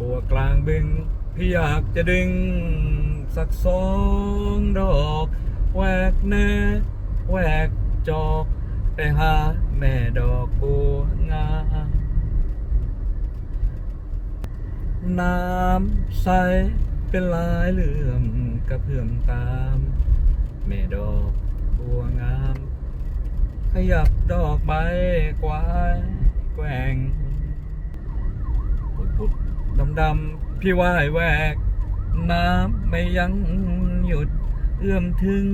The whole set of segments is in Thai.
บัวกลางบึง พี่อยากจะดึง สักสองดอกแหวกแน่แหวกจอกไปหาแม่ดอกบัวงามน้ำใสเป็นลายเหลื่อมกระเพื่อมตาม แม่ดอกบัวงาม ขยับดอกใบกวายแกว่ง ดำพี่ว่ายแหวก น้ำไม่ยั้งหยุด เอื้อมถึง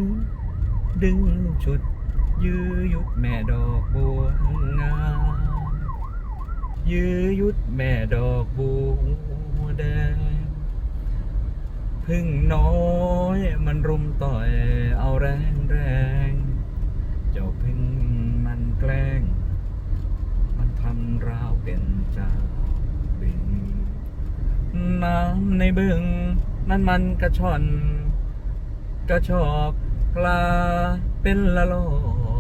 ดึงชุด ยื้อยุดแม่ดอกบัวงามยื้อยุดแม่ดอกบัวแดงพึ่งน้อยมันรุมต่อยเอาแรงแรงเจ้าพึ่งมันแกล้ง มันทำราวเป็นจ้าบึง น้ำในบึง นั่นมันกระชอน กระชอกกลาเป็นละโล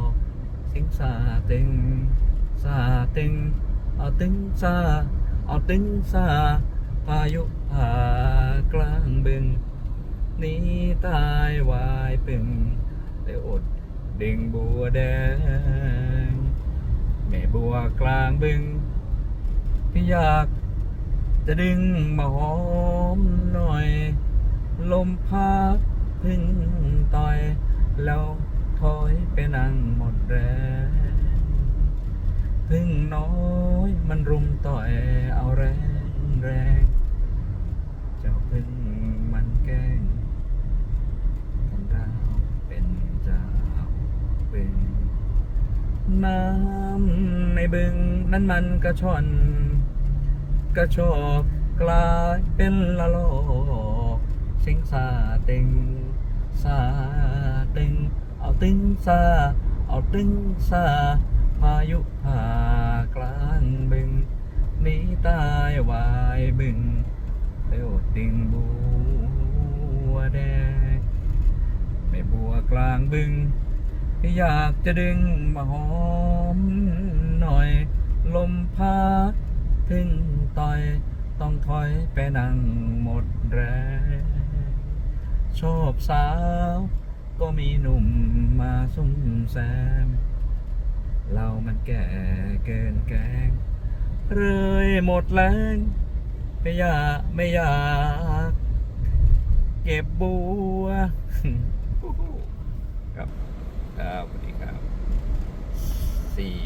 กสิงสาตึงสาตึงเอาตึงซาเอาตึงซาพายุผ่ากลางบึงนี้ตายวายปึงได้อดดึงบัวแดงแม่บัวกลางบึงพี่อยาก จะดึงมาหอมหน่อย ลมพัดพึ่งต่อย แล้วถอยไปนั่งหมดแรงพึ่งน้อยมันรุมต่อยเอาแรงแรงเจ้าพึ่งมันแกล้งทำเราเป็นเจ้าบึงน้ำในบึงนั้นมันกระชอน กระชอกกลายเป็นละลอกสิงสาตึงสาตึงเอาตึงซาเอาตึงซาพายุผ่ากลางบึงหนีตายวายบึงเร็วติงบัวแดงแม่บัวกลางบึง อยากจะดึงมาหอมหน่อย ลมพัดถึง อยต้องถอยไปนั่งหมดแรงชอบสาว ก็มีหนุ่มมาซุ่มแซม เรามันแก่เกินแกงเลยหมดแรงไม่อยากไม่อยาก เก็บบัวครับครับสวัสดีครับสี่